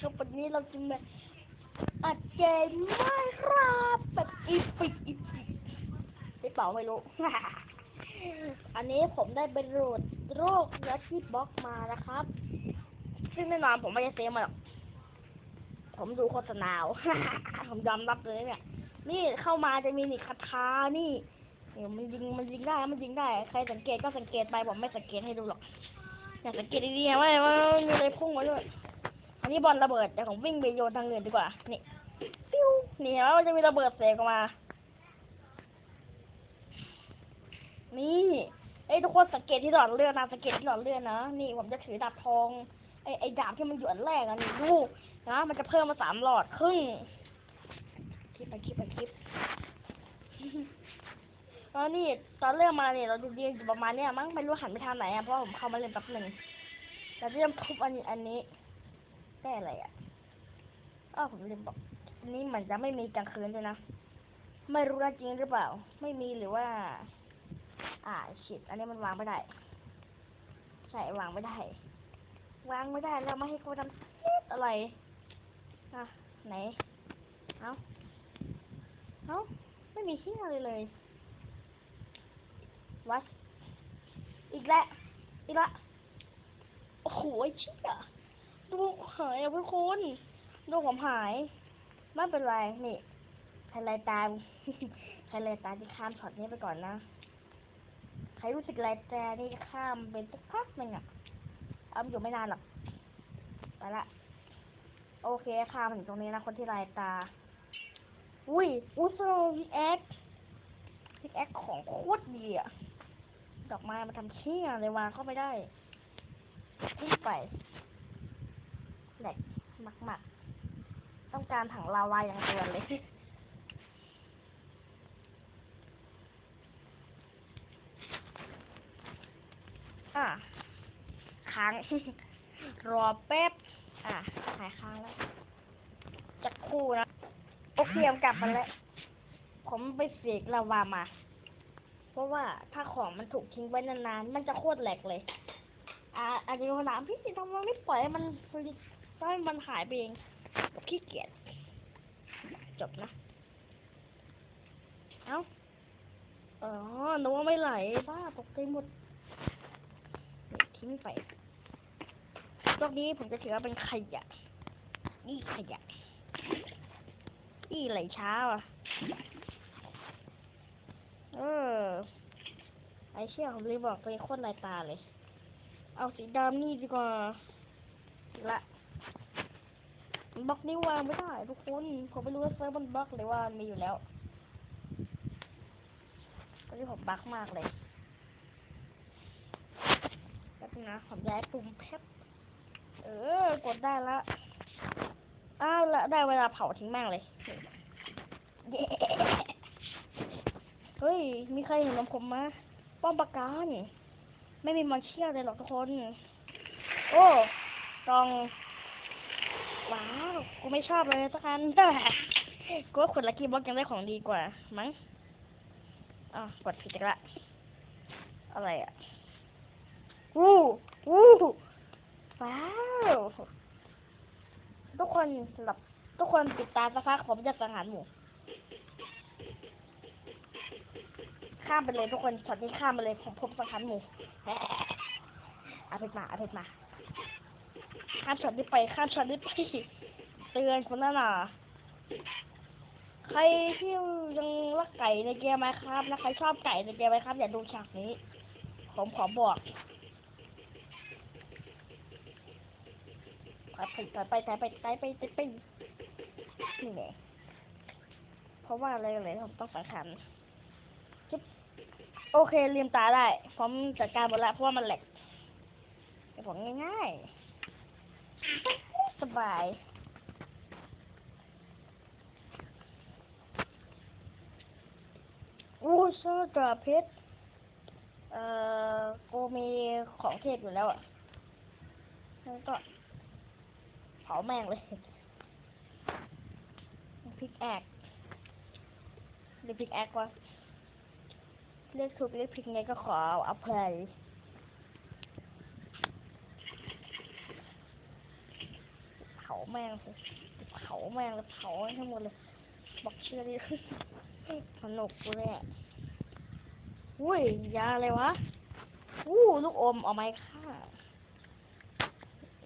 ครับวันนี้เราจะมาอัดเกมไม่ครับแบบอีปิกอีปิกได้เปล่าไม่รู้ อันนี้ผมได้เป็นโรดโรคยัดที่บล็อกมานะครับ ซึ่งแน่นอนผมไม่ได้เซฟมาหรอกผมดูโฆษณาผมยอมรับเลยเนี่ย นี่เข้ามาจะมีนี่คาถานี่เนี่ยมันยิงมันยิงได้มันยิงได้ ใครสังเกตก็สังเกตไปผมไม่สังเกตให้ดูหรอกอยากสังเกตดีๆว่าว่ามีอะไรพุ่งมาด้วย นนี้บอลระเบิดเดี๋ยวผมวิ่งไปโยนทางอื่นดีกว่า นี่ปิ้วนี่แล้วมันจะมีระเบิดเสกออกมา นี่ไอ้ยทุกคนสังเกตที่หลอดเลือดนะสังเกตที่หลอดเลือดนะนี่ผมจะถือดาบทองไอ้ไอ้ดาบที่มันอยู่อันแรกอะนี่ดูนะมันจะเพิ่มมาสามหลอดครึ่งคลิปไปคลิปไปคลิปแล้วนี่ตอนเริ่มมาเนี่ยเราจะยืนอยู่ประมาณเนี้ยมั้งไม่รู้หันไปทางไหนอะเพราะผมเข้ามาเล่นแป๊บหนึ่งเราจะเริ่มทุบอันนี้อันนี้ ได้อะไรอะอ้าวผมลืมบอกอันนี้เหมือนจะไม่มีกลางคืนด้วยนะ ไม่รู้นะจริงหรือเปล่า ไม่มีหรือว่า อ่าชิดอันนี้มันวางไม่ได้ใช่วางไม่ได้ วางไม่ได้แล้วไม่ให้กูทำเฮ็ดอะไรอะไหน เอาเอาไม่มีที่อะไรเลย วัดอีกแล้ว อีกละ โอ้โหเชี่ย ดูหายอะทุกคนดูผมหาย ไม่เป็นไร นี่ใครไลตามใครไลตามที่ข้ามช็อตนี้ไปก่อนนะ ใครรู้สึกไลตานี่ข้ามเป็นสักพักหนึ่งอะเอาอยู่ไม่นานหรอก ไปละ โอเคข้ามมาถึงตรงนี้นะ คนที่ลายตา อุ้ยอุ้ยโซพิกแอคพิกแอคของโคตรดีอะดอกไม้มาทำเชี่ยเลยวางเข้าไปได้ขึ้นไป กหมักๆ ต้องการถังลาวาอย่างด่วนเลยอะค้างรอแป๊บ อะ หายค้างแล้ว จะคู่นะ โอเคผมกลับมาแล้ว ผมไปเสกลาวามา เพราะว่าถ้าของมันถูกทิ้งไว้นานๆ มันจะโคตรแหลกเลย อ่าอันนี้ถามพี่ทำไมไม่ปล่อยให้มัน ให้มันหายไปเองกับขี้เกียจจบนะ เอ้า อ๋อนึกว่าไม่ไหลบ้าตกใจหมดทิ้งไปรอบนี้ผมจะถือว่าเป็นขยะ นี่ขยะ นี่ไหลช้าว่ะ เออ ไอเชี่ยผมเลยบอกตัวเองโคตรลายตาเลย เอาสีดำนี่ดีกว่าละ บล็อกนี้วางไม่ได้ทุกคน ผมไม่รู้ว่าเซิร์ฟมันบล็อกหรือว่ามีอยู่แล้วตอนนี้ผมบั๊กมากเลยแป๊บนึงนะผมย้ายปุ่มแป๊บเออ กดได้ละ อ้าวละได้เวลาเผาทิ้งแม่งเลยเย้เฮ้ย มีใครเห็นนมผมมาป้อมปราการไม่มีมันเชี่ยเลยหรอกทุกคน โอ้กอง ว้าว กูไม่ชอบเลยสักอันกูว่าขวดลักกี้บ็อกยังได้ของดีกว่า มั้งอะกดผิดละ อะไรอะวู้วู้ว้าว ทุกคนหลับ ทุกคนปิดตาสักพักผมจะสังหารหมูข้ามไปเลยทุกคนช็อตนี้ข้ามไปเลยผมผมสังหารหมูแหมอาเพชรมาเอาเพชรมา ข้ามช็อตนี้ไปข้ามช็อตนี้ไปเตือนคนนั้นน่ะใครที่ยังรักไก่ในเกมไหมครับนะใครชอบไก่ในเกมไหมครับอย่าดูฉากนี้ ผมขอบอกไปไปไปไปไปไปไปไปนี่ไงเพราะว่าอะไรเลยผมต้องสังขันจิ๊บโอเคลืมตาได้ ผมจัดการหมดล้วเพราะว่ามันแหลกแต่ผมง่ายๆ สบาย อู้เสื้อกระเพชร เอ่อ กูมีของเทพอยู่แล้วอะแล้วก็เผาแม่งเลย พิกแอกเรียกพิกแอกวะเรียกถูกเรียกพิกไงก็ขอเอาเพลยเผาาแม่งเลยเผาแม่งเลยเผาให้หมดเลยบอกเชื่อดิสนุกกูเลยอะอุ้ยยาอะไรวะอู้ลูกอมเอาไหมค่ะ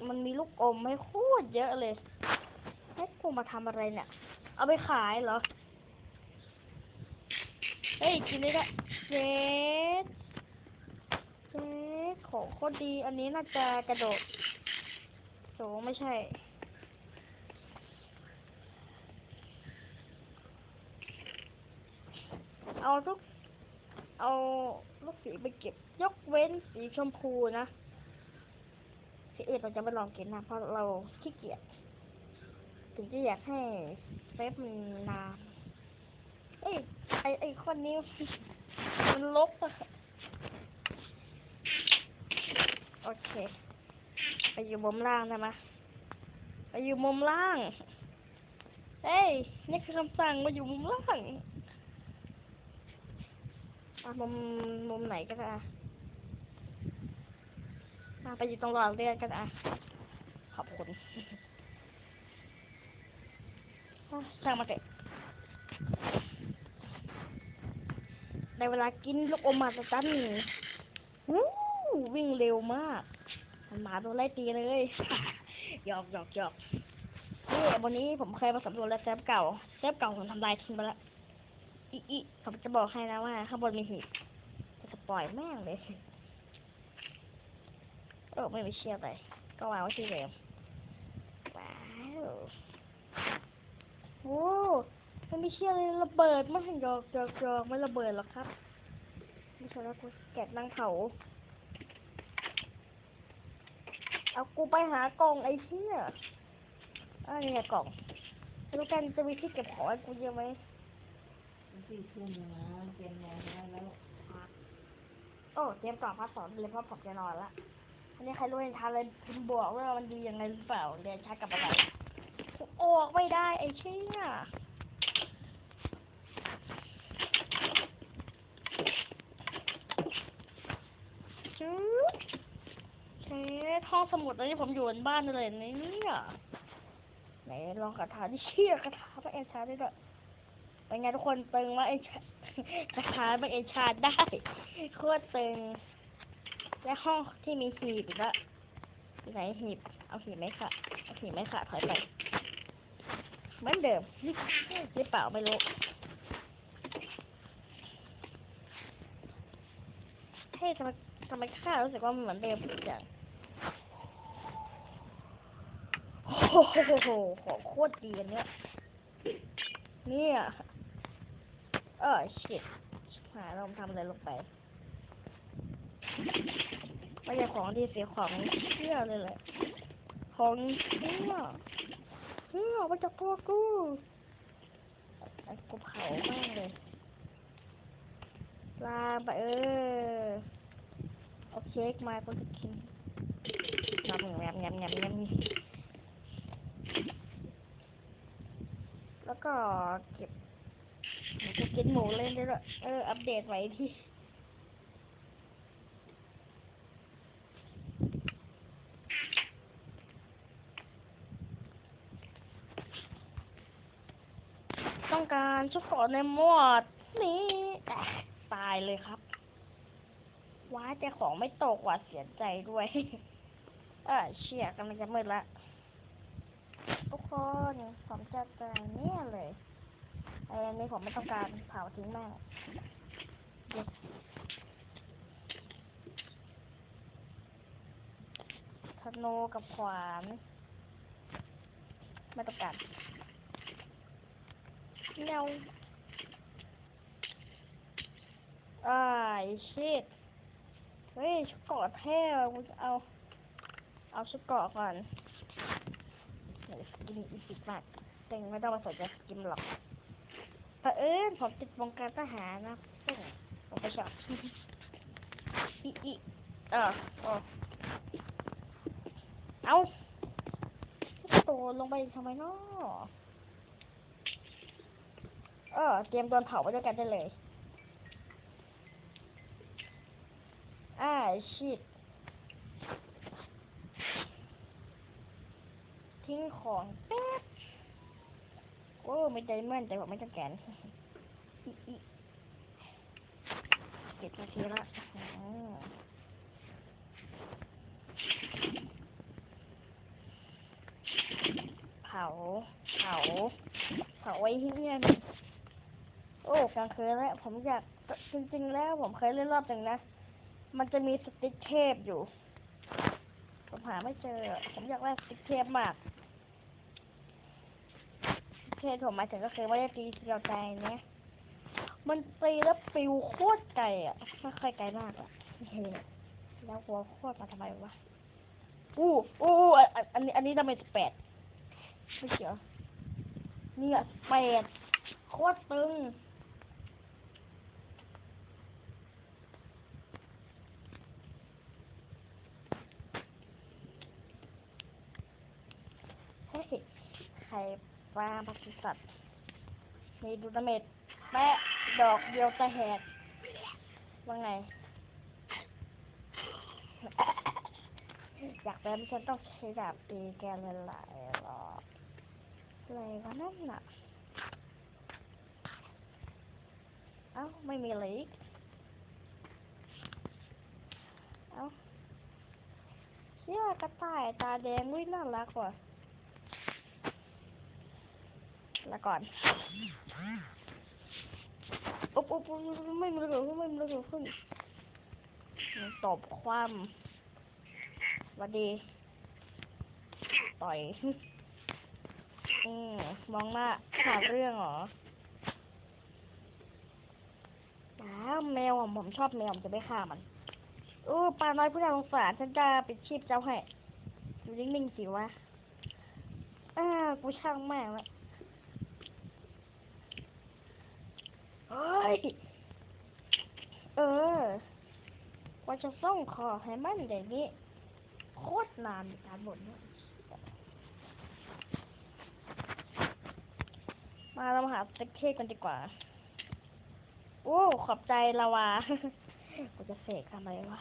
มันมีลูกอมให้โคตรเยอะเลยให้กูมาทำอะไรเนี่ย เอาไปขายเหรอ เฮ้ยกินได้ละเจ็ดเจ็ดของโคตรดี อันนี้น่าจะกระโดดโถไม่ใช่ เอาทุก เอาลูกสีไปเก็บ ยกเว้นสีชมพูนะ สีอื่นเราจะไม่ลองกินนะ เพราะเราขี้เกียจ ถึงจะอยากให้เซฟมันนานเอ้ย ไอไอคนนี้ มันลบอะโอเค ไปอยู่มุมล่างได้ไหมไปอยู่มุมล่าง เฮ้ย นี่คือคำสั่งมาอยู่มุมล่าง อะมุมมุมไหนก็ได้อะมาไปอยู่ตรงหลอดเลือดก็ได้ขอบคุณอะช่างมาเถอะในเวลากินลูกอมมาสตันวู้วิ่งเร็วมากมันหมาโดนไล่ตีเลยหยอกหยอกหยอกนี่วันนี้ผมเคยมาสำรวจแล้วเซฟเก่าเซฟเก่าผมทำลายทิ้งไปแล้ว อีอีผมจะบอกให้นะว่า ข้างบนมีหีบจะสปล่อยแม่งเลยเออไม่ไปเชื่อเลยก็วางไว้ที่เดิมว้าวโอ้มันไม่เชื่อเลยระเบิดไม่หยอกหยอกหยอกไม่ระเบิดหรอกครับไม่ใช่แล้วกูแกะนั่งเผาเอากูไปหากล่องไอ้เชี่ยอ่าเนี่ยกล่องรู้กันจะมีที่เก็บของให้กูเยอะไหม สี่ทุ่มนะเตรียมนอนได้แล้วโอ้เตรียมกล่องพักสอนเลยเพราะผมจะนอนละอันนี้ใครรู้ในทานเลยคุณบอกว่ามันดียังไงหรือเปล่าเรียนช้ากับอะไรออกไม่ได้ไอ้เชี่ยจื๊ดเช็ดห้อสมุดตอนนี้ผมอยู่บนบ้านเลยนะเนี่ยไหนลองกระถาที่เชี่ยกระถาพระเอ็นชาได้ด้วย เป็นไงทุกคนเตึงว่าไอ้ชากระถาพระเอ็นชาได้ โคตรเตึงและห้องที่มีหีบกแล้วที่ไหนหีบ เอาหีบไหมค่ะเอาหีบไหมค่ะถอยไปเหมือนเดิมหรือเปล่าไม่รู้เฮ้ทำไมทำไมข้ารู้สึกว่ามันเหมือนเดิมทุกอย่างโอ้โหของโคตรดีเนี้ยเนี่ย เออชิดหายเราทำอะไรลงไปไม่ใช่ของดีเสียของเชื่อเลยแหละ ของเชื่อเชื่อมาจากตัวกูไอ้กูเผามากเลยลาไปเออเอาเค้กมากูจะกินงำงำงำงำงำแล้วก็เก็บ กินหมูเล่นด้วยเออ อัปเดตไว้ที่ต้องการชุดเกาะในหมวดนี้ตายเลยครับ ว้าแต่ของไม่ตกว่ะเสียใจด้วย เออเชี่ยกำลังจะมืดละทุกคนผมจะตายเนี่ยเลย ไอ้อันนี้ผมไม่ต้องการเผาทิ้งแม่งเดี๋ยวธนูกับขวาน ไม่ต้องการเงาอ่าไอ้ชิดเฮ้ยชุดเกราะเท่อะกูจะเอา เอาชุดเกราะก่อนเดี๋ยวกินอีสิบมากเต็งไม่ต้องมาสนใจกินหรอก แต่เอิญผมติดวงการทหารนะผมไปชอบอีอีเออโอ้เอาโตลงไปทำไมเนาะเออ เตรียมโดนเผาไปด้วยกันได้เลยอ่าชิดทิ้งของแป๊บ โอ้ไม่ใจมั่อนแต่ว่าไม่ต้องแกนเจ็ดนาทีละเผา เผา เผาไว้ที่เนี่ยนี่โอ้กลางคืนแล้ว ผมอยากจริง ๆ แล้ว ผมเคยเล่นรอบหนึ่งนะ มันจะมีสติ๊กเทปอยู่ ผมหาไม่เจอ ผมอยากได้สติ๊กเทปมาก เทปผมหมายถึงก็คือไม่ได้ตีเดียวใจเนี้ยมันตีแล้วปิวโคตรไกลอะไม่ค่อยไกลมากอะเฮ้ยแล้วหัวโคตรมาทำไมวะอู้อู้อู้อันนี้อันนี้ทำไมแปดไม่เกี่ยวเนี่ยแปดโคตรตึงเฮ้ย ไข่ปลาปศุสัตว์มีดูดาเมจแปะดอกเดียวจะแหกว่าไง อยากเป็นฉันต้องใช้ดาบตีแกเลยหลายหรอกอะไรวะนั่นน่ะ เอ้า ไม่มีเลยอีกเอ้าเชื่อกระต่ายตาแดงวิ่น่ารักว่ะ แล้วก่อนอุ๊บอุ๊บอุ๊บอุ๊บไม่มีระเบิดไม่มีระเบิดขึ้นตบความหวัดดี ต่อยอืมมองหน้าหาเรื่องเหรอว้าแมวอะผมชอบแมวผมจะไม่ฆ่ามันอู้ปลาน้อยผู้น่าสงสารฉันจะปิดชีพเจ้าให้อยู่นิ่งๆสิวะอ่ากูช่างแม่งละ เอ้ย เออกว่าจะส่งขอให้มันอย่างนี้ โคตรนานการบ่นเนี่ยมาเรามาหาสเต็กเค้กกันดีกว่า โอ้ ขอบใจลาวากูจะเสกทำไมวะ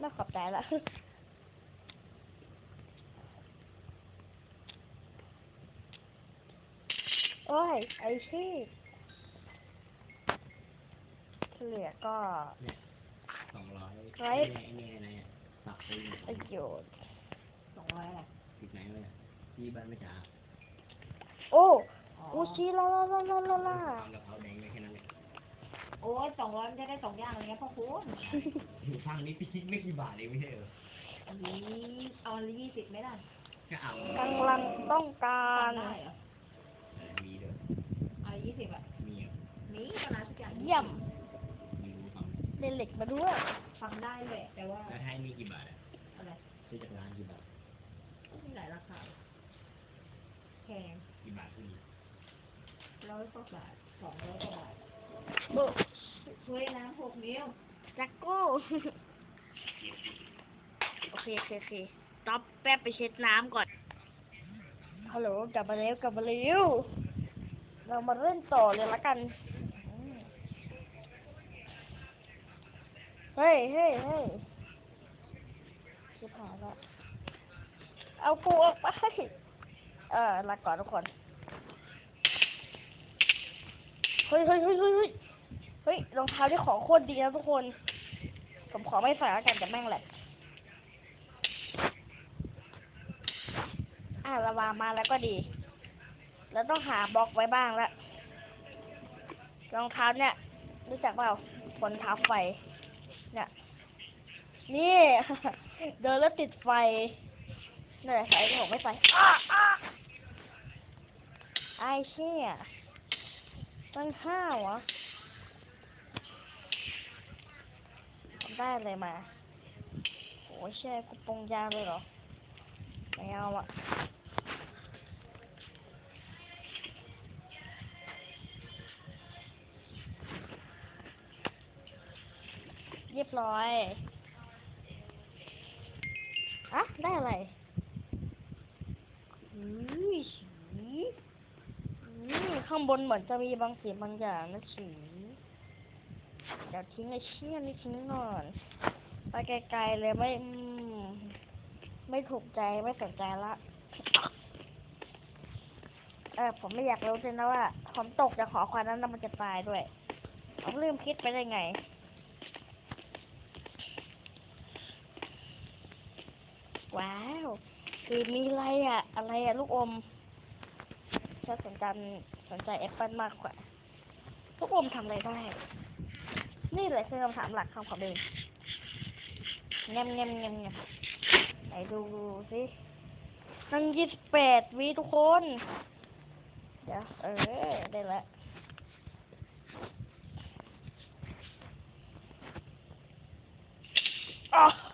น่าขอบใจละ โอ้ย ไอชี่เหลือก็สองร้อยไว้ไอ้นี่ไอ้นี่สับไปหนึ่งประโยชน์สองร้อยอะไรติดไหนวะเนี่ยที่บ้านไม่จ๋าโอ้อ๋ออูชิลาลาลาลาลาลาทำกะเพราแดงได้แค่นั้นเลยโอ้ยสองร้อยมันจะได้สองอย่างเลยไงพ่อคุณช่างนี้พี่คิดไม่กี่บาทเองไม่ใช่เหรออันนี้เอาอันละยี่สิบไหมล่ะก็เอากำลังต้องการทำได้เหรอเออ มีด้วยเอายี่สิบอะ มีอะมีขนาดทุกอย่างเยี่ยมมีรู้ฟังเล่นเหล็กมาด้วยทำได้เลยแต่ว่า แล้วถ้าให้มีกี่บาทอะอะไรซื้อจากร้านกี่บาทมีหลายราคาแพงกี่บาทพี่ร้อยกว่าบาทสองร้อยกว่าบาทโอ้ช่วยน้ำหกนิ้วจักโก้โอเคโอเคโอเคต๊อปแป๊บไปเช็ดน้ำก่อนฮัลโหลกลับมาแล้วกลับมาแล้ว เรามาเล่นต่อเลยละกัน เฮ้ยเฮ้ยเฮ้ยชิบหายละเอากูออกไป เออลาก่อนทุกคน เฮ้ยเฮ้ยเฮ้ยเฮ้ยเฮ้ยเฮ้ยรองเท้าที่ของโคตรดีนะทุกคน ผมขอไม่ใส่แล้วกันแต่แม่งแหละอ่าระวามาแล้วก็ดี แล้วต้องหาบล็อกไว้บ้างละรองเท้าเนี่ย รู้จักเปล่าผลเท้าไฟ เนี่ย นี่ เดินแล้วติดไฟเนี่ยใส่ผมไม่ใส่ไอ้เชี่ยตั้งห้าวะได้อะไรมาโอ้ยแช่กูปงยางเลยเหรอ ไม่เอาอะ รียบร้อยอะได้อะไรอุ้ยสีอืมข้างบนเหมือนจะมีบางสีบางอย่างนะสีเดี๋ยวทิ้งไอ้เชี่ยนี่ทิ้งก่อน ไปไกลๆเลยไม่ไม่ถูกใจไม่สนใจละ เออผมไม่อยากรู้เลยนะว่าผมตกจากหอคอยนั้นแล้วมันจะตายด้วย ผมลืมคิดไปได้ไง ว้าว คือมีอะไรอะอะไรอะลูกอมฉันสนใจสนใจแอปเปิลมากกว่าลูกอมทำอะไรได้ นี่แหละคือคำถามหลักของผมเองเงียบเงียบเงียบเงียบไหนดูสินั่งยี่สิบแปดวิทุกคน เดี๋ยว เออ ได้แล้วอะ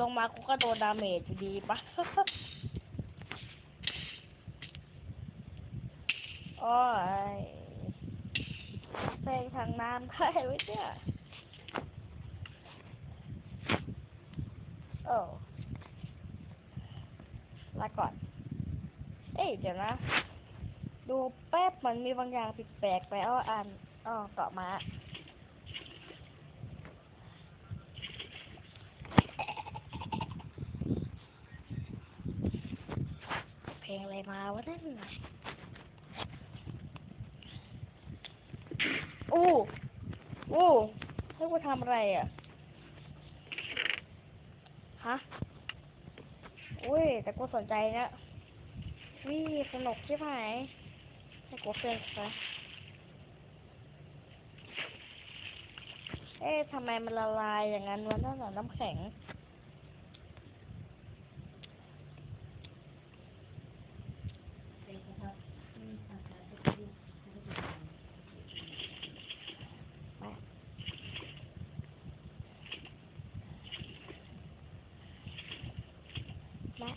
ลงมากูก็โดนดาเมจดีปะโอ้ยแซงทางน้ำได้ไว้เนี่ยโอ้ลาก่อน เอ้ยเดี๋ยวนะ ดูแป๊บมันมีบางอย่างผิดแปลกไปอ้ออ่านอ้อเกาะมา เพล งอะไรมาวะนั่นอู้อู้ให้กูทำอะไรอะ ฮะ อุ้ย แต่กูสนใจนะวิ่สนุกใช่ไหมให้กูเฟรนไปเอ๊ะทำไมมันละลายอย่างนั้นวะนั่นน่ะน้ำแข็ง เป็นนะครับอืมอาหารจะเป็นลูกไม่ได้เป็น และ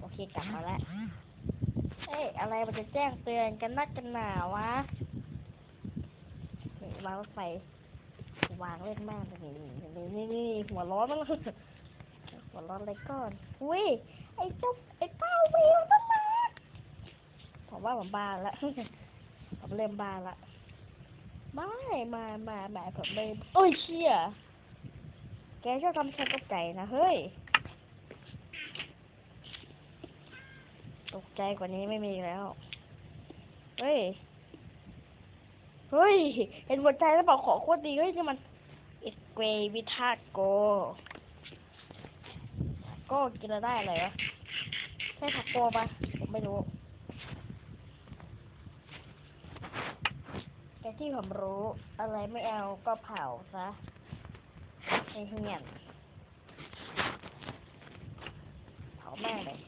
โอเคกลับมาแล้วเอ้ย อะไร มันจะแจ้งเตือนกันนักกันหนาวะนี่วางรถไฟวางเล่นมากเลยนี่นี่นี่หัวร้อนมั้งหัวร้อนอะไรก่อนอุ้ยไอ้เจ้าไอ้เต้าวิวนั่นแหละผมว่าผมบานละผมเริ่มบานละไม่มามามาผมไม่โอ้ยเชี่ยแกชอบทำฉันตกใจนะเฮ้ย กใจกว่านี้ไม่มีแล้ว เฮ้ย เฮ้ย เห็นหัวใจแล้วบอกขอโคตรดีเฮ้ยนี่มันอิสเกววิทาโก ก็กินแล้วได้อะไรวะใช่ผักโกปะผมไม่รู้ แต่ที่ผมรู้อะไรไม่เอาก็เผาซะไอ้เหี้ยนเผาแม่งเลย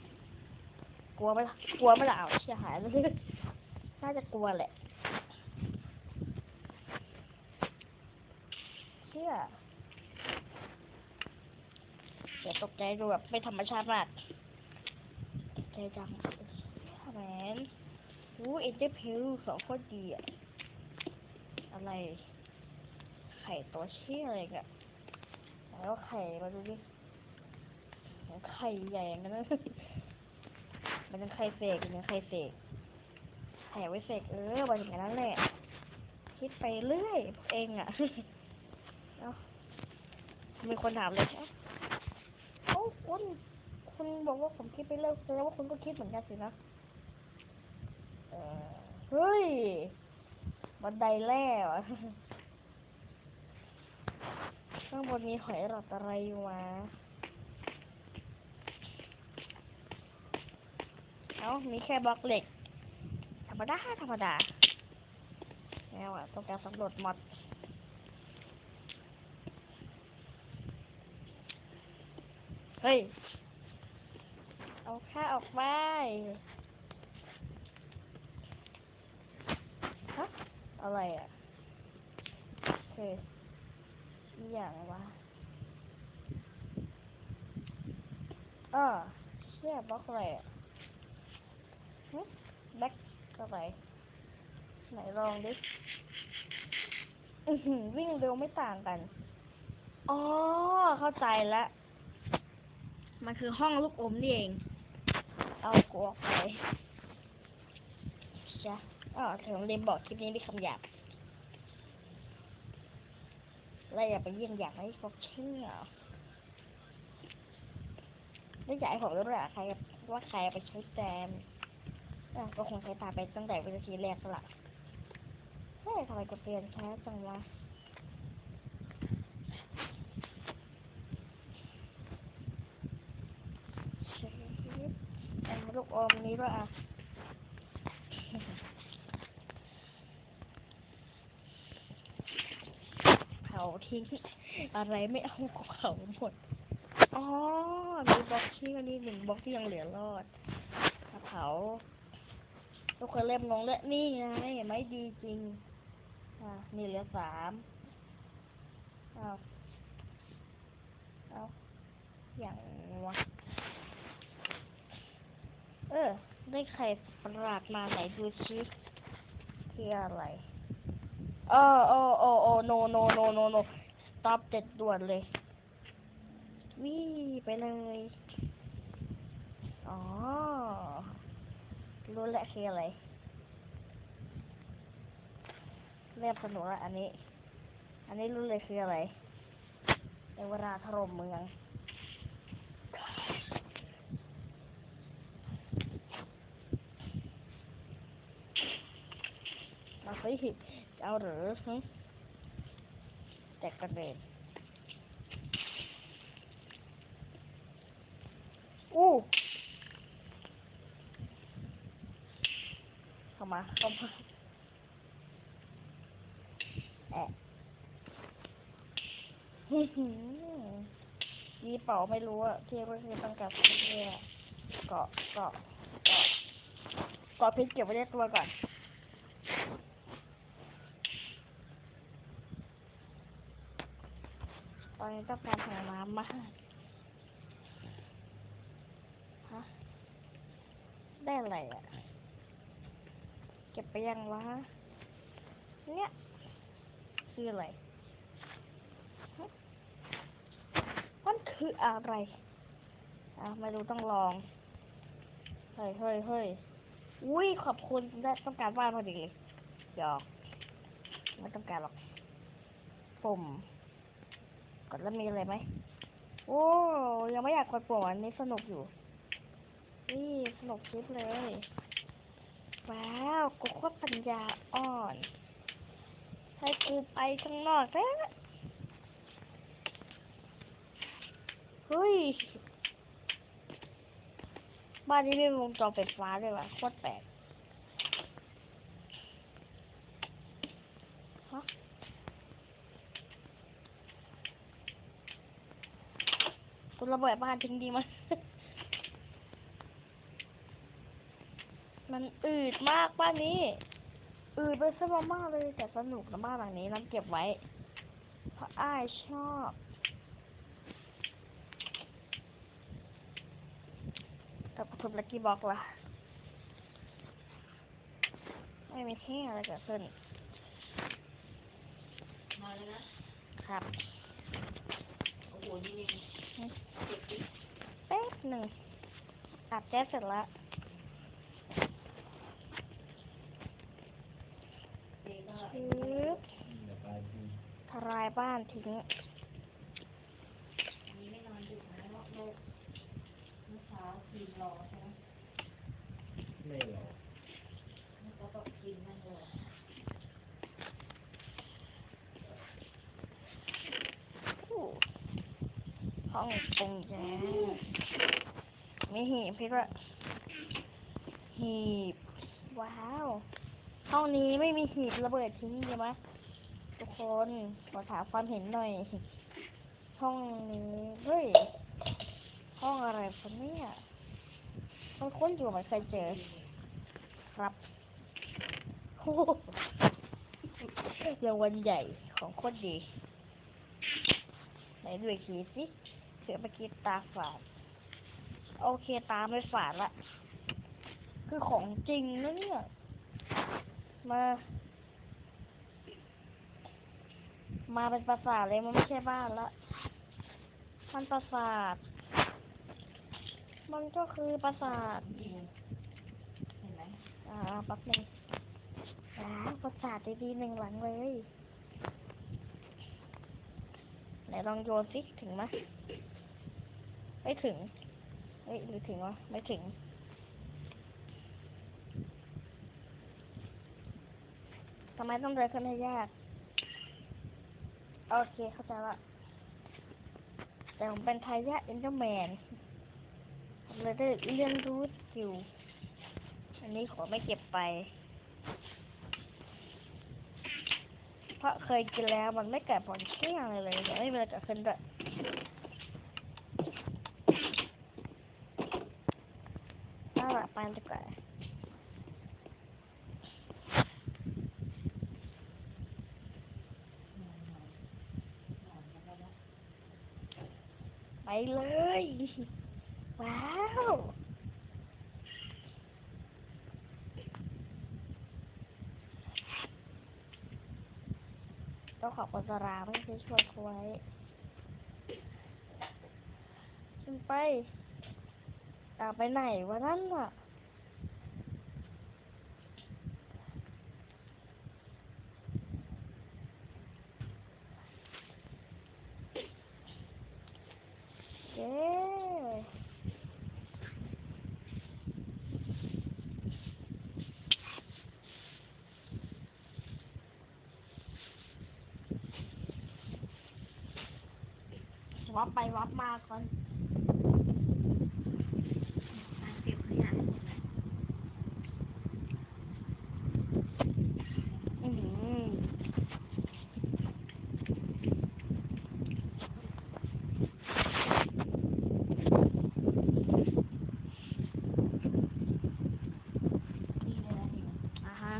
กลัวไหมล่ะกลัวไหมล่ะเอาเชี่ยหายเลยน่าจะกลัวแหละเชี่ยเดี๋ยวตกใจดูแบบไม่ธรรมชาติมากตกใจจังแหมนอู้เอ็นเจอร์เพลสองคตรดีอะอะไร ไข่ตัวเชี่ยอะไรกันแล้วไข่มาดูดิไข่ใหญ่อย่างนั้นนะ มันเป็นไข่เสกเป็นไข่เสกไข่ไว้เสกเออมาอย่างนั้นแหละ คิดไปเรื่อยพวกเองอะเอามีคนถามเลยเอ้าเอ้าคุณคุณบอกว่าผมคิดไปเรื่อยแสดงว่าคุณก็คิดเหมือนกันสินะเออเฮ้ย บันไดแล้วข้างบนมีหอยหลอดอะไรอยู่วะ เอ้า มีแค่บล็อกเหล็ก ธรรมดา ธรรมดา แล้วอะ ต้องการสำรวจมอดเฮ้ย เอาค่าออกไปฮะอะไรอะเฮ้ยอีอย่างวะเออเชี่ยบล็อกอะไรอะ แบ็คเท่าไหร่ไหนลองดิอือหือวิ่งเร็วไม่ต่างกัน อ๋อ เข้าใจแล้ว มันคือห้องลูกอมนี่เอง เอากูออกไปจ้ะอ๋อถึงเรียนบอกคลิปนี้มีคำหยาบและอย่าไปเยี่ยงอยากให้พวกเชื่อไม่อยากให้ผมรู้ด้วยอะใครว่าใครเอาไปใช้แจมอะ ก็คงใช้ตาไปตั้งแต่วินาทีแรกแล้วล่ะเฮ้ยทำไมกดเปลี่ยนช้าจังวะชีวิตอะลูกอมนี้ด้วยอะเผาทิ้งอะไรไม่เอาเผาหมด อ๋อ มีบล็อกที่อันนี้หนึ่งบล็อกที่ยังเหลือรอดเผา ทุกคนเริ่มงงแล้วนี่ไงไม่ดีจริง อ่า นี่เหลือสามเอาเอาอย่างวะ เออ ได้ไข่ประหลาดมาไหนดูชิคืออะไรเออโอ้โอ้โอ้โนโนโนโนโนสต็อปเด็ดด่วนเลยวิ่ไปเลย อ๋อ รู้แล้วคืออะไร เริ่มสนุกแล้วอันนี้ อันนี้รู้เลยคืออะไรในเวลาถล่มเมืองมาสิจเอาหรือหึแตกกระเด็นอู้เข้า มาเข้ามาแอะหึหือมีเป่าไม่รู้อะที่ก็คือต้องการพิษเนี่ยเกาะเกาะเกาะเกาะพิษเก็บไว้ในตัวก่อนตอนนี้ต้องการหาน้ำมาฮะได้อะไรอะ ยังวะ เนี่ย คืออะไร มันคืออะไร อะไม่รู้ต้องลอง เฮ้ยเฮ้ยเฮ้ยอุ้ยขอบคุณได้ต้องการบ้านพอดีเลยหยอกไม่ต้องการหรอกปุ่มกดแล้วมีอะไรไหม โอ้ยังไม่อยากกดปุ่มอันนี้สนุกอยู่ นี่สนุกคลิปเลย ว้าวกูคตรปัญญาอ่อนให้กูไปข้างนอกแล้วเฮ้ย บ้านนี้ไม่มีวงจรไฟฟ้าเลยว่ะโคตรแปลกฮะกูระเบิดบ้านทิ้งดีมั้ย มันอืดมากบ้านนี้ อืดไปซะมากๆเลยแต่สนุกนะบ้านหลังนี้น้ำเก็บไว้ เพราะอ้ายชอบกับทุบลักกี้บ็อกล่ะไม่มีที่อะไรเกิดขึ้นมาแล้วนะ ครับ โอ้โหนี่นี่เจ็บดิแป๊บหนึ่งอาบแจ๊สเสร็จแล้ว เด็กก็ ชืบ เดี๋ยวไป ที่ทลายบ้านทิ้งไม่นอนดึกนะเพราะโรคเมื่อเช้ากินรอใช่ไหมไม่หรอกแล้วก็ต้องกินนั่นเลยอู้ห้องปงแจมีหีบพี่ด้วยหีบ ว้าว ห้องนี้ไม่มีหีบระเบิดทิ้งใช่ไหมทุกคนขอถามความเห็นหน่อย ห้องนี้ เฮ้ย ห้องอะไรคนนี่ยมันค้นอยู่ไม่เคยเจอ ครับโอ้รางวัลใหญ่ของคตรดี ไหนดูอีกทีสิเสือเมื่อกี้ตาฝาด โอเคตาไม่ฝาดละ คือของจริงนะเนี่ย มา มาเป็นปราสาทเลยมันไม่ใช่บ้านละมันปราสาท มันก็คือปราสาทเห็นไหมอ่าแป๊บนึงว้าวปราสาทดีๆหนึ่งหลังเลยไหนลองโยนสิถึงไหมไม่ถึงโอฮ้ยหรือถึงวะไม่ถึง ทำไมต้องเดินขึ้นให้ยาก โอเคเข้าใจละแต่ผมเป็นทายาทเอ็นเดอร์แมนผมเลยได้เรียนรู้สกิลอันนี้ขอไม่เก็บไป เพราะเคยกินแล้วมันไม่เกิดผลเที่ยงเลยเลยไม่เป็นไรเกิดขึ้นด้วยเอาละไปดีกว่าไป เลย ว้าว ต้องขอบคุณสราไม่ที่ช่วยเขาไว้ขึ้นไปอ่าไปไหนวะนั่นน่ะ เย้วับไป วับมาก่อน มาเก็บขยะให้หมดเลย อือหือ นี่เลยนะนี่ อ่าฮะ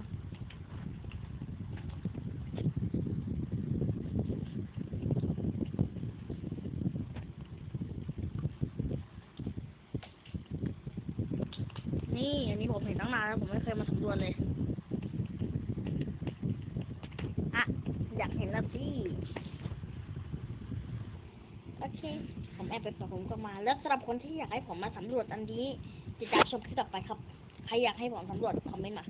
นี่อันนี้ผมเห็นตั้งนานแล้วผมไม่เคยมาสำรวจเลย อะ อยากเห็นแล้วสิโอเค ผมแอบไปเปิดผมก็มา แล้วสำหรับ คนที่อยากให้ผมมาสำรวจอันนี้ ติดตามชมคลิปต่อไปครับ ใครอยากให้ผมสำรวจคอมเมนต์มา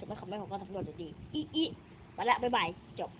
จะไม่คอมเมนต์ผมก็สำรวจอยู่ดีอีอีไปละบ๊ายบายจบ